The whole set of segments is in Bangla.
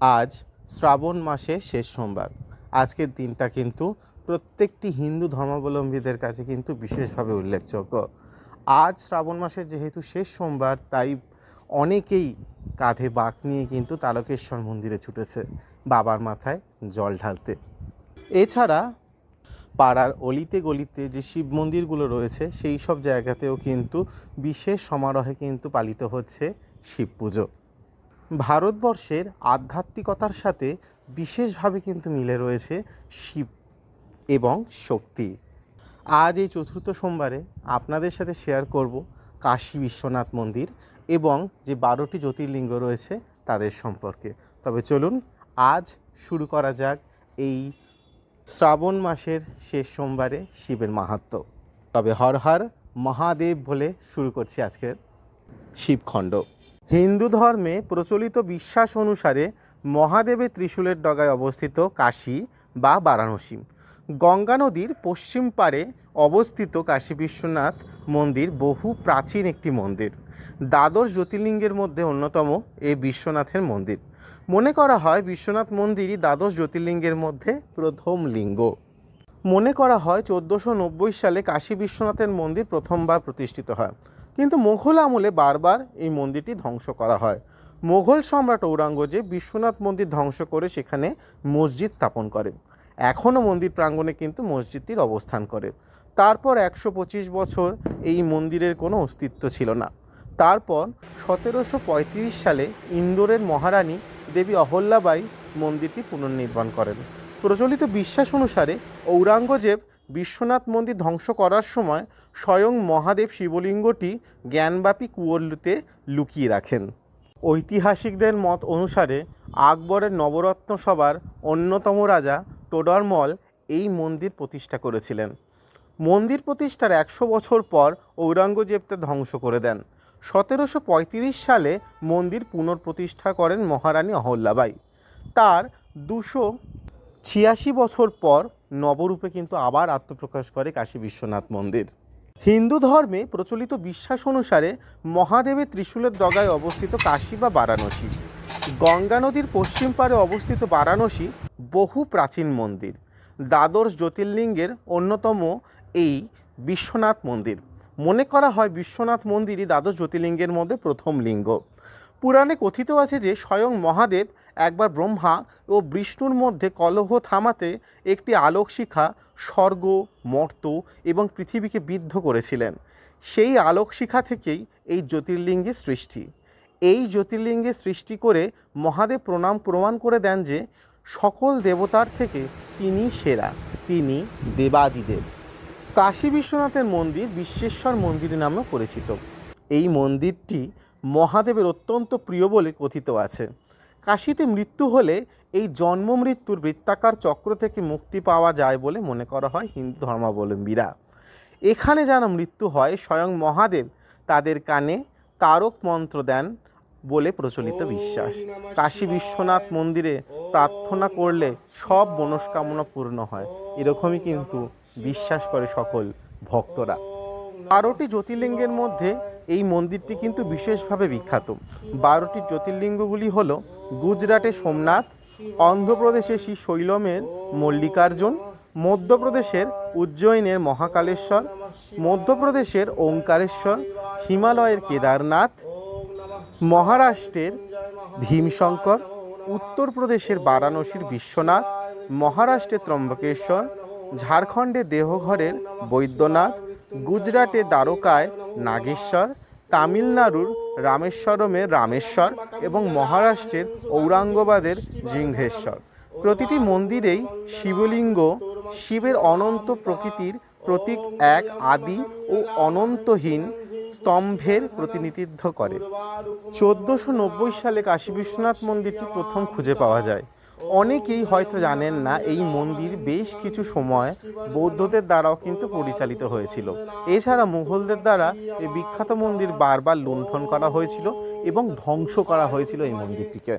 আজ শ্রাবণ মাসের শেষ সোমবার। আজকের দিনটা কিন্তু প্রত্যেকটি হিন্দু ধর্মাবলম্বীদের কাছে কিন্তু বিশেষভাবে উল্লেখযোগ্য। আজ শ্রাবণ মাসের যেহেতু শেষ সোমবার, তাই অনেকেই কাঁধে বাঁক নিয়ে কিন্তু তারকেশ্বর মন্দিরে ছুটেছে বাবার মাথায় জল ঢালতে। এছাড়া পাড়ার অলিতে গলিতে যে শিব মন্দিরগুলো রয়েছে, সেই সব জায়গাতেও কিন্তু বিশেষ সমারোহে কিন্তু পালিত হচ্ছে শিব পুজো। ভারতবর্ষের আধ্যাত্মিকতার সাথে বিশেষভাবে কিন্তু মিলে রয়েছে শিব এবং শক্তি। আজ এই চতুর্থ সোমবারে আপনাদের সাথে শেয়ার করব কাশী বিশ্বনাথ মন্দির এবং যে বারোটি জ্যোতির্লিঙ্গ রয়েছে তাদের সম্পর্কে। তবে চলুন আজ শুরু করা যাক এই শ্রাবণ মাসের শেষ সোমবারে শিবের মাহাত্ম্য তবে হর হর মহাদেব বলে শুরু করছি আজকের শিবখণ্ড। হিন্দু ধর্মে প্রচলিত বিশ্বাস অনুসারে মহাদেবের ত্রিশূলের ডগায় অবস্থিত কাশী বা বারাণসী। গঙ্গা নদীর পশ্চিম পারে অবস্থিত কাশী বিশ্বনাথ মন্দির বহু প্রাচীন একটি মন্দির। দ্বাদশ জ্যোতির্লিঙ্গের মধ্যে অন্যতম এই বিশ্বনাথের মন্দির। মনে করা হয় বিশ্বনাথ মন্দিরই দ্বাদশ জ্যোতির্লিঙ্গের মধ্যে প্রথম লিঙ্গ। মনে করা হয় চোদ্দোশো সালে কাশী বিশ্বনাথের মন্দির প্রথমবার প্রতিষ্ঠিত হয়। কিন্তু মোঘল আমলে বারবার এই মন্দিরটি ধ্বংস করা হয়। মোঘল সম্রাট ঔরঙ্গজেব বিশ্বনাথ মন্দির ধ্বংস করে সেখানে মসজিদ স্থাপন করে এখনও মন্দির প্রাঙ্গণে কিন্তু মসজিদটির অবস্থান করে। তারপর একশো পঁচিশ বছর এই মন্দিরের কোনো অস্তিত্ব ছিল না। তারপর সতেরোশো পঁয়ত্রিশ সালে ইন্দোরের মহারানী দেবী অহল্যাবাই মন্দিরটি পুনর্নির্মাণ করেন। প্রচলিত বিশ্বাস অনুসারে ঔরঙ্গজেব বিশ্বনাথ মন্দির ধ্বংস করার সময় স্বয়ং মহাদেব শিবলিঙ্গটি জ্ঞানব্যাপী কুয়োরলুতে লুকিয়ে রাখেন। ঐতিহাসিকদের মত অনুসারে আকবরের নবরত্ন সভার অন্যতম রাজা টোডরমল এই মন্দির প্রতিষ্ঠা করেছিলেন। মন্দির প্রতিষ্ঠার একশো বছর পর ঔরঙ্গজেব তা ধ্বংস করে দেন। সতেরোশো পঁয়ত্রিশ সালে মন্দির পুনঃপ্রতিষ্ঠা করেন মহারানী অহল্যাবাই। তার দুশো ছিয়াশি বছর পর নবরূপে কিন্তু আবার আত্মপ্রকাশ করে কাশী বিশ্বনাথ মন্দির। হিন্দু ধর্মে প্রচলিত বিশ্বাস অনুসারে মহাদেবের ত্রিশূলের ডগায় অবস্থিত কাশী বা বারাণসী। গঙ্গা নদীর পশ্চিম পারে অবস্থিত বারাণসী বহু প্রাচীন মন্দির। দ্বাদশ জ্যোতির্লিঙ্গের অন্যতম এই বিশ্বনাথ মন্দির। মনে করা হয় বিশ্বনাথ মন্দিরই দ্বাদশ জ্যোতির্লিঙ্গের মধ্যে প্রথম লিঙ্গ। পুরাণে কথিত আছে যে স্বয়ং মহাদেব একবার ব্রহ্মা ও বিষ্ণুর মধ্যে কলহ থামাতে একটি আলোকশিখা, স্বর্গ, মর্ত এবং পৃথিবীকে বিদ্ধ করেছিলেন। সেই আলোকশিখা থেকেই এই জ্যোতির্লিঙ্গের সৃষ্টি। এই জ্যোতির্লিঙ্গের সৃষ্টি করে মহাদেব প্রণাম প্রমাণ করে দেন যে সকল দেবতার থেকে তিনি সেরা, তিনি দেবাদিদেব। কাশী বিশ্বনাথের মন্দির বিশ্বেশ্বর মন্দির নামে পরিচিত। এই মন্দিরটি মহাদেবের অত্যন্ত প্রিয় বলে কথিত আছে। কাশীতে মৃত্যু হলে এই জন্ম মৃত্যুর বৃত্তাকার চক্র থেকে মুক্তি পাওয়া যায় বলে মনে করা হয় হিন্দু ধর্মাবলম্বীরা। এখানে যেন মৃত্যু হয় স্বয়ং মহাদেব তাদের কানে তারক মন্ত্র দেন বলে প্রচলিত বিশ্বাস। কাশী বিশ্বনাথ মন্দিরে প্রার্থনা করলে সব মনস্কামনা পূর্ণ হয়। এরকমই কিন্তু বিশ্বাস করে সকল ভক্তরা। বারোটি জ্যোতির্লিঙ্গের মধ্যে এই মন্দিরটি কিন্তু বিশেষভাবে বিখ্যাত। বারোটি জ্যোতির্লিঙ্গগুলি হল গুজরাটে সোমনাথ, অন্ধ্রপ্রদেশে শ্রী শৈলমের মল্লিকার্জুন, মধ্যপ্রদেশের উজ্জয়িনের মহাকালেশ্বর, মধ্যপ্রদেশের ওঙ্কারেশ্বর, হিমালয়ের কেদারনাথ, মহারাষ্ট্রের ভীমশঙ্কর, উত্তরপ্রদেশের বারাণসীর বিশ্বনাথ, মহারাষ্ট্রের ত্রম্বকেশ্বর ঝাড়খণ্ডে দেহঘরের বৈদ্যনাথ গুজরাটে দ্বারকায় নাগেশ্বর, তামিলনাড়ুর রামেশ্বরমে রামেশ্বর এবং মহারাষ্ট্রের ঔরঙ্গাবাদের জিঙ্ঘেশ্বর প্রতিটি মন্দিরেই শিবলিঙ্গ, শিবের অনন্ত প্রকৃতির প্রতীক এক আদি ও অনন্তহীন স্তম্ভের প্রতিনিধিত্ব করে। চোদ্দোশো নব্বই সালে কাশী বিশ্বনাথ মন্দিরটি প্রথম খুঁজে পাওয়া যায়। অনেকেই হয়তো জানেন না, এই মন্দির বেশ কিছু সময় বৌদ্ধদের দ্বারাও কিন্তু পরিচালিত হয়েছিল। এছাড়া মুঘলদের দ্বারা এই বিখ্যাত মন্দির বারবার লুণ্ঠন করা হয়েছিল এবং ধ্বংস করা হয়েছিল এই মন্দিরটিকে।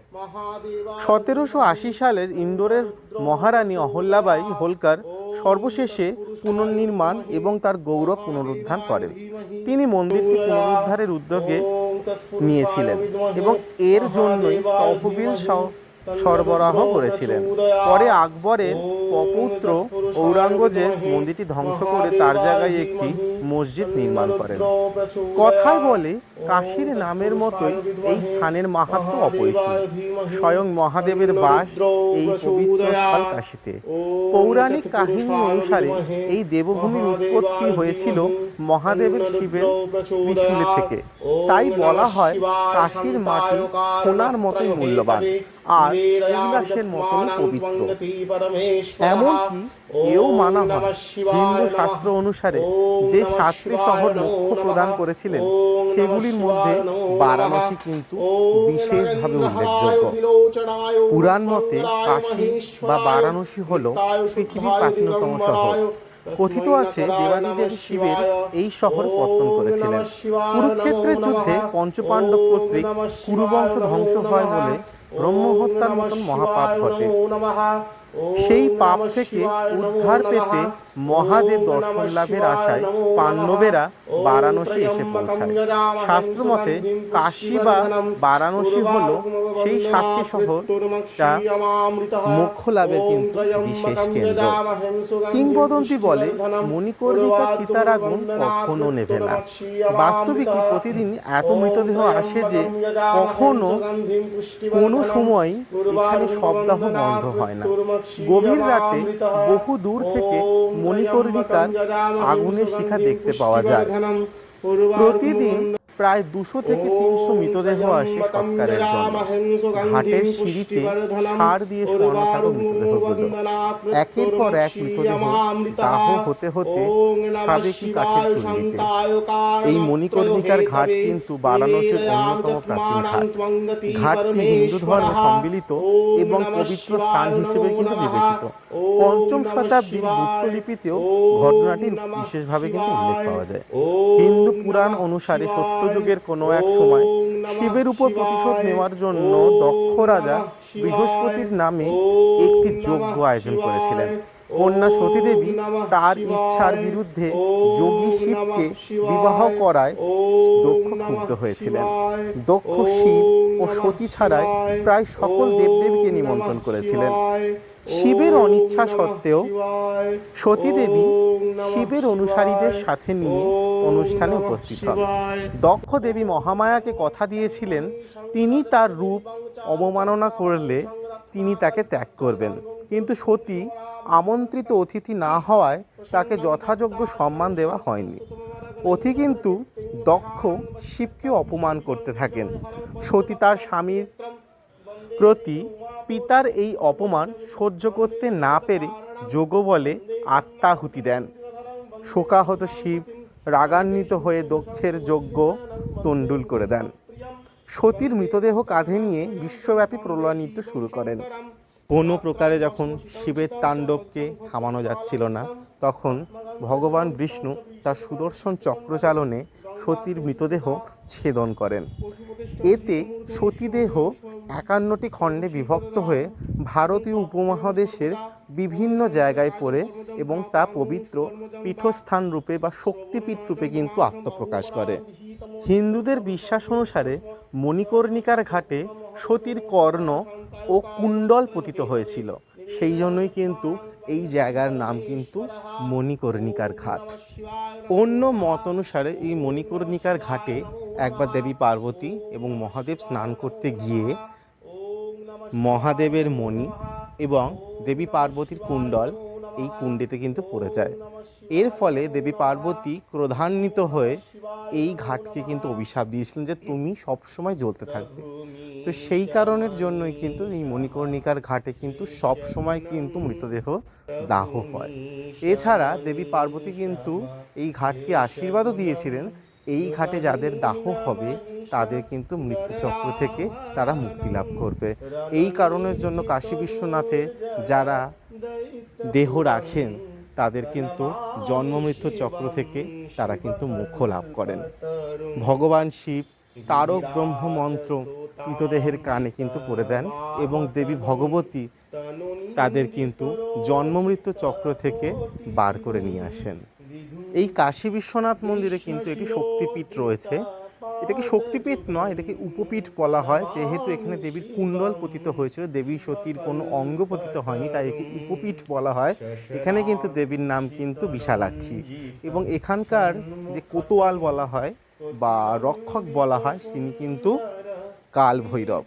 সতেরোশো আশি সালের ইন্দোরের মহারানী অহল্যাবাই হোলকার সর্বশেষে পুনর্নির্মাণ এবং তার গৌরব পুনরুদ্ধার করেন। তিনি মন্দিরটি পুনরুদ্ধারের উদ্যোগে নিয়েছিলেন এবং এর জন্যই তহবিল সহ সরবরাহ করেছিলেন। পরে আকবরের পপুত্র ঔরঙ্গজেব মন্দিরটি ধ্বংস করে তার জায়গায় একটি মসজিদ নির্মাণ করেন। কথায় বলে কাশীর নামের মতোই এই স্থানের মাহাত্ম অপরিসীম। স্বয়ং মহাদেবের বাস এই পবিত্র স্থল কাশীতে। পৌরাণিক কাহিনী অনুসারে এই দেবভূমির উৎপত্তি হয়েছিল মহাদেবের শিবের ত্রিশূল থেকে। তাই বলা হয় কাশীর মাটি সোনার মতোই মূল্যবান আর কৈলাসের মতনই পবিত্র। এমনকি এও মানা হয় হিন্দু শাস্ত্র অনুসারে যে সাতটি শহর মোক্ষ প্রদান করেছিলেন সেগুলির মধ্যে বারাণসী কিন্তু উল্লেখযোগ্য। পুরাণ মতে কাশী বা বারাণসী হল পৃথিবীর প্রাচীনতম শহর। কথিত আছে দেবাদিদেব শিবের এই শহর পত্তন করেছিলেন। কুরুক্ষেত্রের যুদ্ধে পঞ্চপাণ্ডব কর্তৃক কুরুবংশ ধ্বংস হয় বলে ব্রহ্মহত্যার মতন মহাপাপ ঘটে। সেই পাপ থেকে উদ্ধার পেতে মহাদেব দর্শন লাভের আশায় পাণ্ডবেরা বারাণসী এসে পৌঁছায়। শাস্ত্র মতে কাশী বা বারাণসী হল সেই সাতটি শহর যা মোক্ষ লাভের কিন্তু বিশেষ কেন্দ্র। কিংবদন্তি বলে মণিকর্ণিকা চিতার আগুন কখনো নেভে না। বাস্তবিকই প্রতিদিন এত মৃতদেহ আসে যে কখনো কোনো সময় এখানে শবদাহ বন্ধ হয় না। গভীর রাতে বহু দূর থেকে মণিকর্ণিকার আগুনের শিখা দেখতে পাওয়া যায়। প্রতিদিন প্রায় দুশো থেকে তিনশো মৃতদেহ আসে সৎকারের জন্য। ঘাটের সিঁড়িতে সার দিয়ে শোয়ানো থাকা মৃতদেহগুলো একের পর এক মৃতদেহ দাহ হতে হতে সাবেকি কাঠের চুল্লিতে। এই মণিকর্ণিকার ঘাট কিন্তু বারাণসীর অন্যতম প্রাচীন ঘাট। ঘাটটি হিন্দু ধর্মে সম্মিলিত এবং পবিত্র স্থান হিসেবে কিন্তু বিবেচিত। পঞ্চম শতাব্দীর গুপ্তলিপিতেও ঘটনাটির বিশেষভাবে কিন্তু উল্লেখ পাওয়া যায়। হিন্দু পুরাণ অনুসারে সত্যযুগের কোনো এক সময় শিবের উপর প্রতিশোধ নেওয়ার জন্য দক্ষ রাজা বৃহস্পতির নামে একটি যজ্ঞ আয়োজন করেছিলেন। কন্যা সতীদেবী তার ইচ্ছার বিরুদ্ধে যোগী শিবকে বিবাহ করায় দক্ষ ক্ষুব্ধ হয়েছিলেন। দক্ষ শিব ও সতী ছাড়াই প্রায় সকল দেবদেবীকে নিমন্ত্রণ করেছিলেন। শিবের অনিচ্ছা সত্ত্বেও সতীদেবী শিবের অনুসারীদের সাথে নিয়ে অনুষ্ঠানে উপস্থিত হন। দক্ষ দেবী মহামায়াকে কথা দিয়েছিলেন, তিনি তার রূপ অবমাননা করলে তিনি তাকে ত্যাগ করবেন। কিন্তু সতী আমন্ত্রিত অতিথি না হওয়ায় তাকে যথাযোগ্য সম্মান দেওয়া হয়নি। অতি কিন্তু দক্ষ শিবকে অপমান করতে থাকেন। সতী তার স্বামীর প্রতি পিতার এই অপমান সহ্য করতে না পেরে যোগ বলে আত্মাহুতি দেন। শোকাহত শিব রাগান্বিত হয়ে দক্ষের যজ্ঞ তণ্ডুল করে দেন। সতীর মৃতদেহ কাঁধে নিয়ে বিশ্বব্যাপী প্রলয়নৃত্য শুরু করেন। কোনো প্রকারে যখন শিবের তাণ্ডবকে থামানো যাচ্ছিল না, তখন ভগবান বিষ্ণু তার সুদর্শন চক্রচালনে সতীর মৃতদেহ ছেদন করেন। এতে সতীদেহ একান্নটি খণ্ডে বিভক্ত হয়ে ভারতীয় উপমহাদেশের বিভিন্ন জায়গায় পড়ে এবং তা পবিত্র পীঠস্থান রূপে বা শক্তিপীঠ রূপে কিন্তু আত্মপ্রকাশ করে। হিন্দুদের বিশ্বাস অনুসারে মণিকর্ণিকার ঘাটে সতীর কর্ণ ও কুণ্ডল পতিত হয়েছিল। সেই জন্যই কিন্তু এই জায়গার নাম কিন্তু মণিকর্ণিকার ঘাট। অন্য মত অনুসারে এই মণিকর্ণিকার ঘাটে একবার দেবী পার্বতী এবং মহাদেব স্নান করতে গিয়ে মহাদেবের মণি এবং দেবী পার্বতীর কুণ্ডল এই কুণ্ডেতে কিন্তু পড়ে যায়। এর ফলে দেবী পার্বতী ক্রোধান্বিত হয়ে এই ঘাটকে কিন্তু অভিশাপ দিয়েছিলেন যে তুমি সবসময় জ্বলতে থাকবে। তো সেই কারণের জন্যই কিন্তু এই মণিকর্ণিকার ঘাটে কিন্তু সব সময় কিন্তু মৃতদেহ দাহ হয়। এছাড়া দেবী পার্বতী কিন্তু এই ঘাটকে আশীর্বাদও দিয়েছিলেন। এই ঘাটে যাদের দাহ হবে, তাদের কিন্তু মৃত্যুচক্র থেকে তারা মুক্তি লাভ করবে। এই কারণের জন্য কাশী বিশ্বনাথে যারা দেহ রাখেন, তাদের কিন্তু জন্ম মৃত্যু চক্র থেকে তারা কিন্তু মোক্ষ লাভ করেন। ভগবান শিব তারক ব্রহ্ম মন্ত্র মৃতদেহের কানে কিন্তু করে দেন এবং দেবী ভগবতী তাদের কিন্তু জন্ম মৃত্যু চক্র থেকে বার করে নিয়ে আসেন। এই কাশী বিশ্বনাথ মন্দিরে কিন্তু একটি শক্তিপীঠ রয়েছে। এটাকে শক্তিপীঠ নয় এটাকে উপপীঠ বলা হয়? যেহেতু এখানে দেবীর কুণ্ডল পতিত হয়েছিল, দেবী সতীর কোনো অঙ্গ পতিত হয়নি, তাই একে উপপীঠ বলা হয়। এখানে কিন্তু দেবীর নাম কিন্তু বিশালাক্ষী। এবং এখানকার যে কোতোয়াল বলা হয় বা রক্ষক বলা হয়, তিনি কিন্তু কাল ভৈরব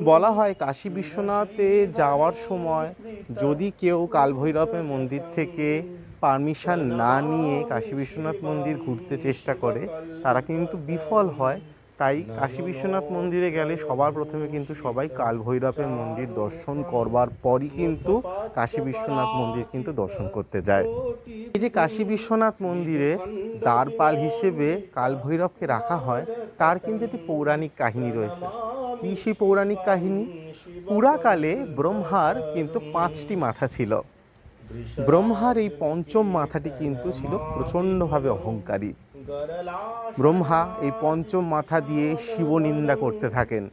বলা হয়, কাশী বিশ্বনাথে যাওয়ার সময় যদি কেউ কাল ভৈরবের মন্দির থেকে পারমিশন না নিয়ে কাশী বিশ্বনাথ মন্দির ঘুরতে চেষ্টা করে, তারা কিন্তু বিফল হয়। তাই কাশী বিশ্বনাথ মন্দিরে গেলে সবার প্রথমে কিন্তু সবাই কাল ভৈরবের মন্দির দর্শন করবার পরই কিন্তু কাশী বিশ্বনাথ মন্দির কিন্তু দর্শন করতে যায়। এই যে কাশী বিশ্বনাথ মন্দিরে দ্বারপাল হিসেবে কাল ভৈরবকে রাখা হয়, তার কিন্তু একটি পৌরাণিক কাহিনী রয়েছে। কি সেই পৌরাণিক কাহিনী? পুরাকালে ব্রহ্মার কিন্তু পাঁচটি মাথা ছিল। ব্রহ্মার এই পঞ্চম মাথাটি কিন্তু ছিল প্রচণ্ডভাবে অহংকারী। ব্রহ্মা এই পঞ্চম মাথা দিয়ে শিবনিন্দা করতে থাকেন।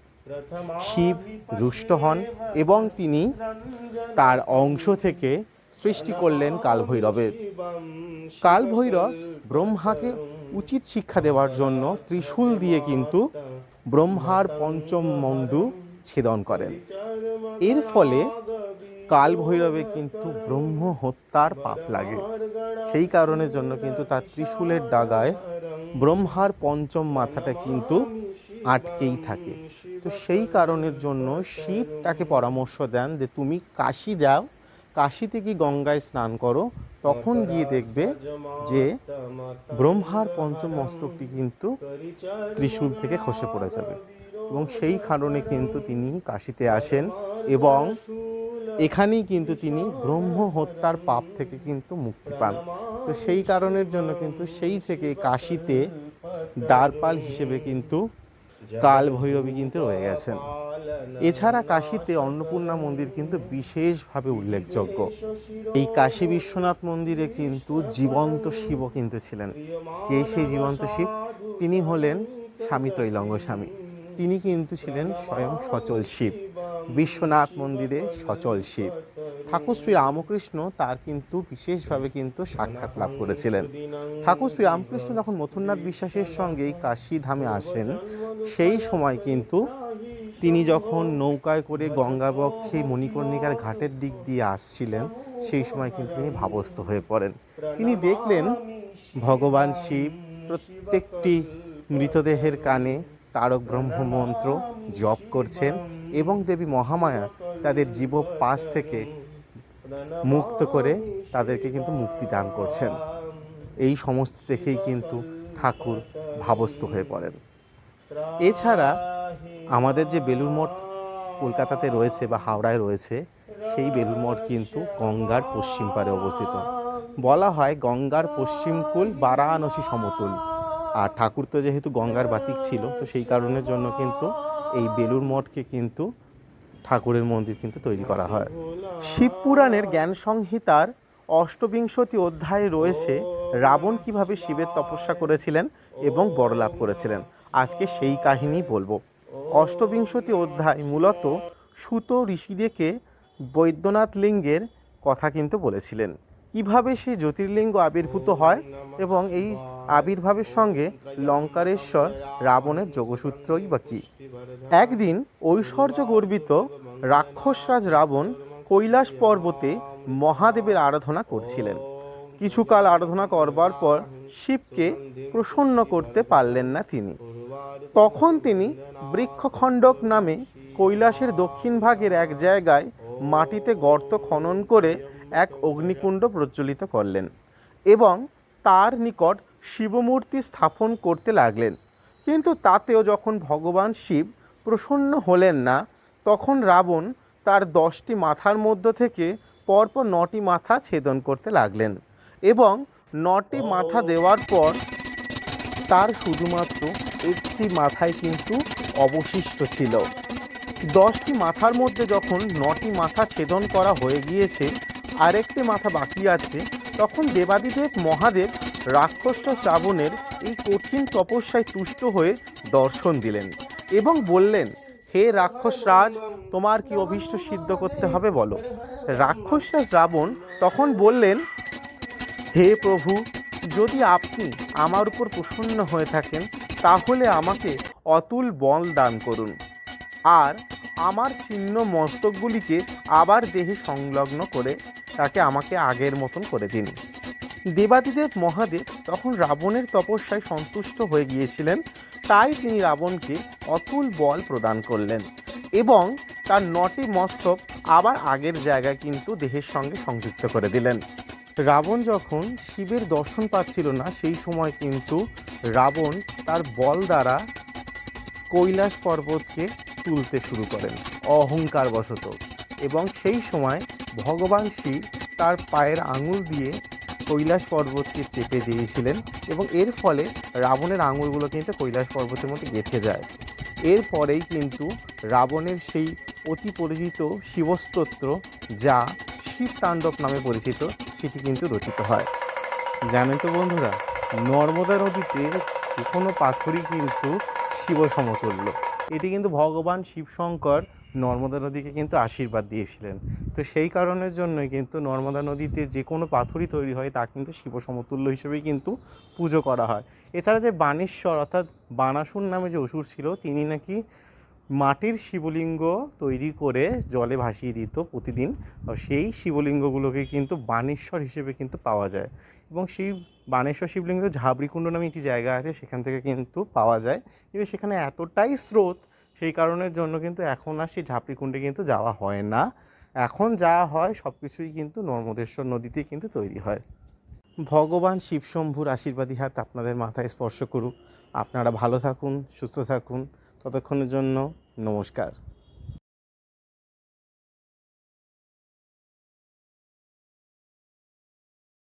শিব রুষ্ট হন এবং তিনি তার অংশ থেকে সৃষ্টি করলেন কালভৈরবের। কালভৈরব ব্রহ্মাকে উচিত শিক্ষা দেওয়ার জন্য ত্রিশূল দিয়ে কিন্তু ব্রহ্মার পঞ্চম মণ্ডু ছেদন করেন। এর ফলে কাল ভৈরবে কিন্তু ব্রহ্ম হত্যার পাপ লাগে। সেই কারণের জন্য কিন্তু তার ত্রিশূলের ডাগায় ব্রহ্মার পঞ্চম মাথাটা কিন্তু আটকেই থাকে। তো সেই কারণের জন্য শিব তাকে পরামর্শ দেন যে, তুমি কাশি যাও, কাশিতে কি গঙ্গায় স্নান করো? তখন গিয়ে দেখবে যে, ব্রহ্মার পঞ্চম মস্তকটি কিন্তু ত্রিশূল থেকে খসে পড়ে যাবে। এবং সেই কারণে কিন্তু তিনি কাশিতে আসেন এবং এখানেই কিন্তু তিনি ব্রহ্ম হত্যার পাপ থেকে কিন্তু মুক্তি পান। তো সেই কারণের জন্য কিন্তু সেই থেকে কাশিতে দ্বারপাল হিসেবে কিন্তু কাল ভৈরবী কিন্তু রয়ে গেছেন। এছাড়া কাশিতে অন্নপূর্ণা মন্দির কিন্তু বিশেষভাবে উল্লেখযোগ্য। এই কাশী বিশ্বনাথ মন্দিরে কিন্তু জীবন্ত শিব কিন্তু ছিলেন। কে সেই জীবন্ত শিব? তিনি হলেন স্বামী ত্রৈলঙ্গ স্বামী। তিনি কিন্তু ছিলেন স্বয়ং সচল শিব। বিশ্বনাথ মন্দিরে সচল শিব। ঠাকুর শ্রী রামকৃষ্ণ তার কিন্তু বিশেষভাবে কিন্তু সাক্ষাৎ লাভ করেছিলেন। ঠাকুর শ্রী রামকৃষ্ণ যখন মথুরনাথ বিশ্বাসের সঙ্গে কাশী ধামে আসেন, সেই সময় কিন্তু তিনি যখন নৌকায় করে গঙ্গাবক্ষে মণিকর্ণিকার ঘাটের দিক দিয়ে আসছিলেন, সেই সময় কিন্তু তিনি ভাবস্থ হয়ে পড়েন। তিনি দেখলেন ভগবান শিব প্রত্যেকটি মৃতদেহের কানে তারক ব্রহ্ম মন্ত্র জপ করছেন। এবং দেবী মহামায়া তাদের জীব পাশ থেকে মুক্ত করে তাদেরকে কিন্তু মুক্তি দান করছেন। এই সমস্ত দেখেই কিন্তু ঠাকুর ভাবস্থ হয়ে পড়েন। এছাড়া আমাদের যে বেলুর মঠ কলকাতাতে রয়েছে বা হাওড়ায় রয়েছে, সেই বেলুর মঠ কিন্তু গঙ্গার পশ্চিম পারে অবস্থিত। বলা হয় গঙ্গার পশ্চিম কূল বারাণসী সমতুল। আর ঠাকুর তো যেহেতু গঙ্গার বাতিক ছিল, তো সেই কারণের জন্য কিন্তু এই বেলুর মঠকে কিন্তু ঠাকুরের মন্দির কিন্তু তৈরি করা হয়। শিবপুরাণের জ্ঞান সংহিতার অষ্টবিংশতি অধ্যায়ে রয়েছে রাবণ কীভাবে শিবের তপস্যা করেছিলেন এবং বড়লাভ করেছিলেন। আজকে সেই কাহিনী বলব। অষ্টবিংশতি অধ্যায় মূলত সুত ঋষিদেরকে বৈদ্যনাথ লিঙ্গের কথা কিন্তু বলেছিলেন। কীভাবে সেই জ্যোতির্লিঙ্গ আবির্ভূত হয় এবং এই আবির্ভাবের সঙ্গে লঙ্কারেশ্বর রাবণের যোগসূত্রই বা কী? একদিন ঐশ্বর্য গর্বিত রাক্ষসরাজ রাবণ কৈলাস পর্বতে মহাদেবের আরাধনা করছিলেন। কিছুকাল আরাধনা করবার পর শিবকে প্রসন্ন করতে পারলেন না তিনি। তখন তিনি বৃক্ষখণ্ডক নামে কৈলাসের দক্ষিণ ভাগের এক জায়গায় মাটিতে গর্ত খনন করে এক অগ্নিকুণ্ড প্রজ্বলিত করলেন এবং তার নিকট শিবমূর্তি স্থাপন করতে লাগলেন। কিন্তু তাতেও যখন ভগবান শিব প্রসন্ন হলেন না, তখন রাবণ তার দশটি মাথার মধ্য থেকে পরপর নটি মাথা ছেদন করতে লাগলেন এবং নটি মাথা দেওয়ার পর তার শুধুমাত্র একটি মাথায় কিন্তু অবশিষ্ট ছিল। দশটি মাথার মধ্যে যখন নটি মাথা ছেদন করা হয়ে গিয়েছে আরেকটি মাথা বাকি আছে, তখন দেবাদিদেব মহাদেব রাক্ষস শ্রাবণের এই কঠিন তপস্যায় তুষ্ট হয়ে দর্শন দিলেন এবং বললেন, হে রাক্ষস রাজ, তোমার কি অভীষ্ট সিদ্ধ করতে হবে বলো? রাক্ষস রাবণ তখন বললেন, হে প্রভু, যদি আপনি আমার উপর প্রসন্ন হয়ে থাকেন, তাহলে আমাকে অতুল বল দান করুন। আর আমার ছিন্ন মস্তকগুলিকে আবার দেহে সংলগ্ন করে তাকে আমাকে আগের মতন করে দিন। দেবাদিদেব মহাদেব তখন রাবণের তপস্যায় সন্তুষ্ট হয়ে গিয়েছিলেন। তাই তিনি রাবণকে অতুল বল প্রদান করলেন এবং তার নটি মস্তক আবার আগের জায়গায় কিন্তু দেহের সঙ্গে সংযুক্ত করে দিলেন। রাবণ যখন শিবের দর্শন পাচ্ছিল না, সেই সময় কিন্তু রাবণ তার বল দ্বারা কৈলাস পর্বতকে তুলতে শুরু করেন অহংকার বশত এবং সেই সময় ভগবান শিব তার পায়ের আঙুল দিয়ে কৈলাস পর্বতকে চেপে দিয়েছিলেন এবং এর ফলে রাবণের আঙুলগুলো কিন্তু কৈলাস পর্বতের মধ্যে গেঁথে যায়। এরপরেই কিন্তু রাবণের সেই অতি পরিচিত শিবস্তোত্র যা শিব তাণ্ডব নামে পরিচিত, সেটি কিন্তু রচিত হয়। জানেন তো বন্ধুরা, নর্মদা নদীতে কোনো পাথরই কিন্তু শিব সমতুল্য। এটি কিন্তু ভগবান শিবশঙ্কর নর্মদা নদীকে কিন্তু আশীর্বাদ দিয়েছিলেন। তো সেই কারণের জন্যই কিন্তু নর্মদা নদীতে যে কোনো পাথরই তৈরি হয়, তা কিন্তু শিব সমতুল্য হিসেবেই কিন্তু পুজো করা হয়। এছাড়া যে বানেশ্বর, অর্থাৎ বানাসুর নামে যে অসুর ছিল, তিনি নাকি মাটির শিবলিঙ্গ তৈরি করে জলে ভাসিয়ে দিত প্রতিদিন। সেই শিবলিঙ্গগুলোকে কিন্তু বানেশ্বর হিসেবে কিন্তু পাওয়া যায়। এবং সেই বানেশ্বর শিবলিঙ্গ ঝাবড়িকুণ্ড নামে একটি জায়গা আছে, সেখান থেকে কিন্তু পাওয়া যায়। কিন্তু সেখানে এতটাই স্রোত সেই কারণের জন্য কিন্তু এখন আর সেই ঝাঁপড়িকুণ্ডে কিন্তু যাওয়া হয় না। এখন যা হয় সব কিছুই কিন্তু নর্মদেশ্বর নদীতে কিন্তু তৈরি হয়। ভগবান শিবশম্ভুর আশীর্বাদী হাত আপনাদের মাথায় স্পর্শ করুক। আপনারা ভালো থাকুন, সুস্থ থাকুন। ততক্ষণের জন্য নমস্কার।